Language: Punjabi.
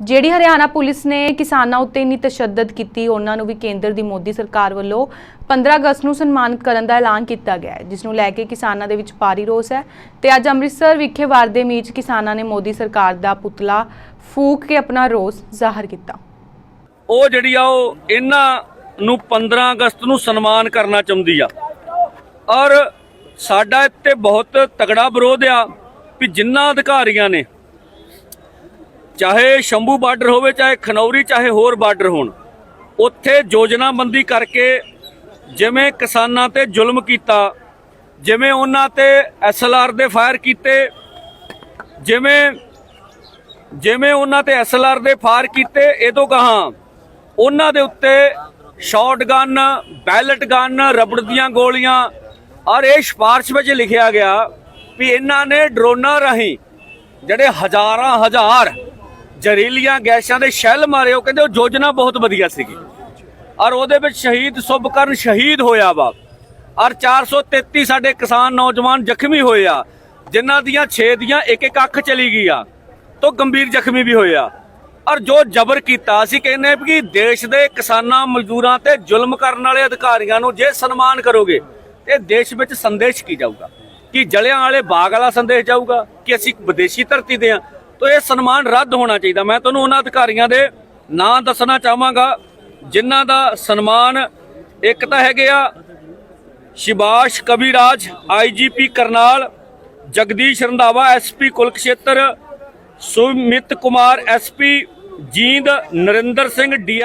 ਜਿਹੜੀ ਹਰਿਆਣਾ ਪੁਲਿਸ ਨੇ ਕਿਸਾਨਾਂ ਉੱਤੇ ਇੰਨੀ ਤਸ਼ੱਦਦ ਕੀਤੀ, ਉਹਨਾਂ ਨੂੰ ਵੀ ਕੇਂਦਰ ਦੀ ਮੋਦੀ ਸਰਕਾਰ ਵੱਲੋਂ 15 ਅਗਸਤ ਨੂੰ ਸਨਮਾਨਿਤ ਕਰਨ ਦਾ ਐਲਾਨ ਕੀਤਾ ਗਿਆ ਜਿਸ ਨੂੰ ਲੈ ਕੇ ਕਿਸਾਨਾਂ ਦੇ ਵਿੱਚ ਭਾਰੀ ਰੋਸ ਹੈ। ਤੇ ਅੱਜ ਅੰਮ੍ਰਿਤਸਰ ਵਿਖੇ ਵਾਰਦੇ ਮੀਚ ਕਿਸਾਨਾਂ ਨੇ ਮੋਦੀ ਸਰਕਾਰ ਦਾ ਪੁਤਲਾ ਫੂਕ ਕੇ ਆਪਣਾ ਰੋਸ ਜ਼ਾਹਰ ਕੀਤਾ। ਉਹ ਜਿਹੜੀ ਆ, ਉਹ ਇਹਨਾਂ ਨੂੰ 15 ਅਗਸਤ ਨੂੰ ਸਨਮਾਨ ਕਰਨਾ ਚਾਹੁੰਦੀ ਆ। ਔਰ ਸਾਡਾ ਇੱਥੇ ਬਹੁਤ ਤਗੜਾ ਵਿਰੋਧ ਆ ਵੀ ਜਿੰਨਾ ਅਧਿਕਾਰੀਆਂ ਨੇ ਚਾਹੇ ਸ਼ੰਭੂ ਬਾਰਡਰ ਹੋਵੇ, ਚਾਹੇ ਖਨੌਰੀ, ਚਾਹੇ ਹੋਰ ਬਾਰਡਰ ਹੋਣ, ਉੱਥੇ ਯੋਜਨਾਬੰਦੀ ਕਰਕੇ ਜਿਵੇਂ ਕਿਸਾਨਾਂ ਤੇ ਜ਼ੁਲਮ ਕੀਤਾ, ਜਿਵੇਂ ਉਹਨਾਂ ਤੇ ਐਸਐਲਆਰ ਦੇ ਫਾਇਰ ਕੀਤੇ, ਜਿਵੇਂ ਜਿਵੇਂ ਉਹਨਾਂ ਤੇ ਐਸਐਲਆਰ ਦੇ ਫਾਇਰ ਕੀਤੇ, ਇਹ ਤੋਂ ਕਹਾ ਉਹਨਾਂ ਦੇ ਉੱਤੇ ਸ਼ਾਟਗਨ, ਬੈਲਟ ਗਨ, ਰਬੜ ਦੀਆਂ ਗੋਲੀਆਂ, ਔਰ ਇਹ ਸਿਫਾਰਿਸ਼ ਵਿੱਚ ਲਿਖਿਆ ਗਿਆ ਵੀ ਇਹਨਾਂ ਨੇ ਡਰੋਨਾਂ ਰਾਹੀਂ, ਜਿਹੜੇ ਹਜ਼ਾਰਾਂ ਹਜ਼ਾਰ ਜ਼ਹਿਰੀਲੀਆਂ ਗੈਸਾਂ ਦੇ ਸ਼ੈੱਲ ਮਾਰੇ, ਉਹ ਕਹਿੰਦੇ ਉਹ ਯੋਜਨਾ ਬਹੁਤ ਵਧੀਆ ਸੀਗੀ। ਔਰ ਉਹਦੇ ਵਿੱਚ ਸ਼ਹੀਦ ਸੁਭਕਰਨ ਸ਼ਹੀਦ ਹੋਇਆ ਵਾ। ਔਰ 433 ਸਾਡੇ ਕਿਸਾਨ ਨੌਜਵਾਨ ਜ਼ਖਮੀ ਹੋਏ ਆ, ਜਿਨ੍ਹਾਂ ਦੀਆਂ 6 ਦੀਆਂ ਇੱਕ ਇੱਕ ਅੱਖ ਚਲੀ ਗਈ ਆ, ਤੋਂ ਗੰਭੀਰ ਜ਼ਖਮੀ ਵੀ ਹੋਏ ਆ। ਔਰ ਜੋ ਜ਼ਬਰ ਕੀਤਾ, ਅਸੀਂ ਕਹਿੰਦੇ ਹਾਂ ਕਿ ਦੇਸ਼ ਦੇ ਕਿਸਾਨਾਂ ਮਜ਼ਦੂਰਾਂ ਤੇ ਜ਼ੁਲਮ ਕਰਨ ਵਾਲੇ ਅਧਿਕਾਰੀਆਂ ਨੂੰ ਜੇ ਸਨਮਾਨ ਕਰੋਗੇ, ਤੇ ਦੇਸ਼ ਵਿੱਚ ਸੰਦੇਸ਼ ਕੀ ਜਾਊਗਾ? ਕਿ ਜਲਿਆਂ ਵਾਲੇ ਬਾਗ ਵਾਲਾ ਸੰਦੇਸ਼ ਜਾਊਗਾ? ਕਿ ਅਸੀਂ ਵਿਦੇਸ਼ੀ ਧਰਤੀ ਦੇ ਆ? ਤਾਂ ਇਹ ਸਨਮਾਨ ਰੱਦ ਹੋਣਾ ਚਾਹੀਦਾ। ਮੈਂ ਤੁਹਾਨੂੰ ਉਹਨਾਂ ਅਧਿਕਾਰੀਆਂ ਦੇ ਨਾਂ ਦੱਸਣਾ ਚਾਹਾਂਗਾ, ਜਿਨ੍ਹਾਂ ਦਾ ਸਨਮਾਨ ਇੱਕ ਤਾਂ ਹੈਗੇ ਆ Shibash Kaviraj IGP Karnal, Jagdish Randhawa SP Kurukshetra, Sumit Kumar SP Jind, Narinder Singh, D